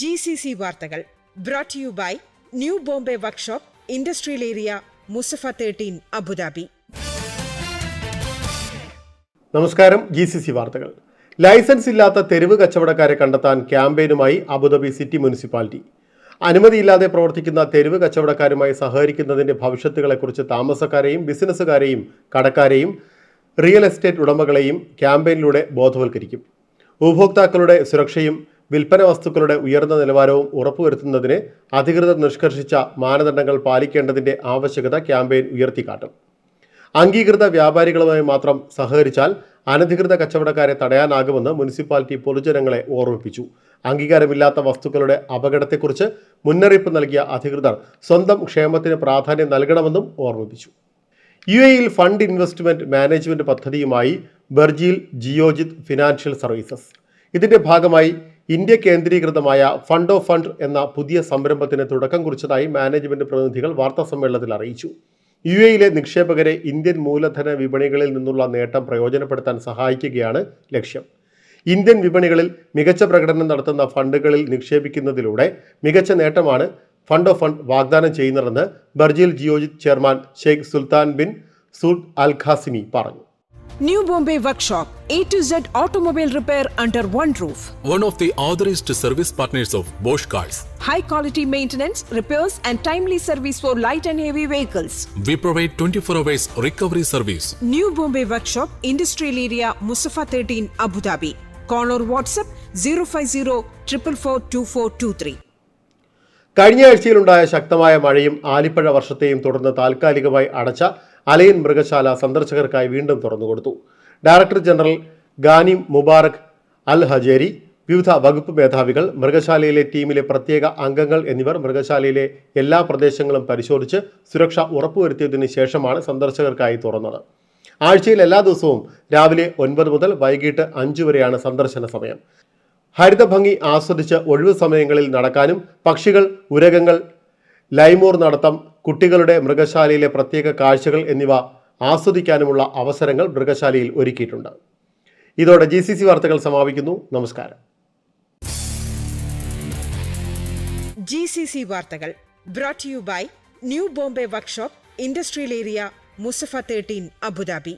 G C C വാർത്തകൾ brought you by new Bombay workshop industrial area Musaffah thirteen Abu Dhabi നമസ്കാരം G C C വാർത്തകൾ. Licence ഇല്ലാത്ത തെരുവ് കച്ചവടക്കാരെ കണ്ടെത്താൻ ക്യാമ്പയിനുമായി അബുദാബി സിറ്റി മുനിസിപ്പാലിറ്റി. അനുമതിയില്ലാതെ പ്രവർത്തിക്കുന്ന തെരുവ് കച്ചവടക്കാരുമായി സഹകരിക്കുന്നതിന്റെ ഭവിഷ്യത്തുകളെക്കുറിച്ച് താമസക്കാരെയും ബിസിനസ്സുകാരെയും കടക്കാരെയും റിയൽ എസ്റ്റേറ്റ് ഉടമകളെയും ക്യാമ്പയിനിലൂടെ ബോധവൽക്കരിക്കും. ഉപഭോക്താക്കളുടെ സുരക്ഷയും വിൽപ്പന വസ്തുക്കളുടെ ഉയർന്ന നിലവാരവും ഉറപ്പുവരുത്തുന്നതിന് അധികൃതർ നിഷ്കർഷിച്ച മാനദണ്ഡങ്ങൾ പാലിക്കേണ്ടതിന്റെ ആവശ്യകത ക്യാമ്പയിൻ ഉയർത്തിക്കാട്ടും. അംഗീകൃത വ്യാപാരികളുമായി മാത്രം സഹകരിച്ചാൽ അനധികൃത കച്ചവടക്കാരെ തടയാനാകുമെന്ന് മുനിസിപ്പാലിറ്റി പൊതുജനങ്ങളെ ഓർമ്മിപ്പിച്ചു. അംഗീകാരമില്ലാത്ത വസ്തുക്കളുടെ അപകടത്തെക്കുറിച്ച് മുന്നറിയിപ്പ് നൽകിയ അധികൃതർ സ്വന്തം ക്ഷേമത്തിന് പ്രാധാന്യം നൽകണമെന്നും ഓർമ്മിപ്പിച്ചു. യു എയിൽ ഫണ്ട് ഇൻവെസ്റ്റ്മെന്റ് മാനേജ്മെന്റ് പദ്ധതിയുമായി ബെർജിയിൽ ജിയോജിത് ഫിനാൻഷ്യൽ സർവീസസ്. ഇതിന്റെ ഭാഗമായി ഇന്ത്യ കേന്ദ്രീകൃതമായ ഫണ്ട് ഓഫ് ഫണ്ട് എന്ന പുതിയ സംരംഭത്തിന് തുടക്കം കുറിച്ചതായി മാനേജ്മെന്റ് പ്രതിനിധികൾ വാർത്താ സമ്മേളനത്തിൽ അറിയിച്ചു. യു എയിലെ നിക്ഷേപകരെ ഇന്ത്യൻ മൂലധന വിപണികളിൽ നിന്നുള്ള നേട്ടം പ്രയോജനപ്പെടുത്താൻ സഹായിക്കുകയാണ് ലക്ഷ്യം. ഇന്ത്യൻ വിപണികളിൽ മികച്ച പ്രകടനം നടത്തുന്ന ഫണ്ടുകളിൽ നിക്ഷേപിക്കുന്നതിലൂടെ മികച്ച നേട്ടമാണ് ഫണ്ട് ഓഫ് ഫണ്ട് വാഗ്ദാനം ചെയ്യുന്നതെന്ന് Burjeel Geojit chairman Sheikh Sultan bin സുൽ Al Qasimi പറഞ്ഞു. New Bombay Workshop, A to Z automobile repair under one roof. One of the authorized service partners of Bosch Cars. High quality maintenance, repairs, and timely service for light and heavy vehicles. We provide 24 hours recovery service. New Bombay Workshop, Industrial Area, Mustafa 13, Abu Dhabi. Call or WhatsApp 050 444 2423. കഴിഞ്ഞ ആഴ്ചയിലുണ്ടായ ശക്തമായ മഴയും ആലിപ്പഴ വർഷത്തെയും തുടർന്ന് താൽക്കാലികമായി അടച്ച അലയൻ മൃഗശാല സന്ദർശകർക്കായി വീണ്ടും തുറന്നുകൊടുത്തു. Director general Ghani Mubarak Al Hajeri വിവിധ വകുപ്പ് മേധാവികൾ മൃഗശാലയിലെ ടീമിലെ പ്രത്യേക അംഗങ്ങൾ എന്നിവർ മൃഗശാലയിലെ എല്ലാ പ്രദേശങ്ങളും പരിശോധിച്ച് സുരക്ഷ ഉറപ്പുവരുത്തിയതിന് ശേഷമാണ് സന്ദർശകർക്കായി തുറന്നത്. ആഴ്ചയിൽ എല്ലാ ദിവസവും രാവിലെ ഒൻപത് മുതൽ വൈകിട്ട് അഞ്ചു വരെയാണ് സന്ദർശന സമയം. ഹരിതഭംഗി ആസ്വദിച്ച് ഒഴിവു സമയങ്ങളിൽ നടക്കാനും പക്ഷികൾ ഉരകങ്ങൾ ലൈമോർ നടത്തം കുട്ടികളുടെ മൃഗശാലയിലെ പ്രത്യേക കാഴ്ചകൾ എന്നിവ ആസ്വദിക്കാനുമുള്ള അവസരങ്ങൾ മൃഗശാലയിൽ ഒരുക്കിയിട്ടുണ്ട്. ഇതോടെ ജി സി സി വാർത്തകൾ സമാപിക്കുന്നു. നമസ്കാരം. ജി സി സി വാർത്തകൾ brought you by new Bombay workshop industrial area Musaffah thirteen Abu Dhabi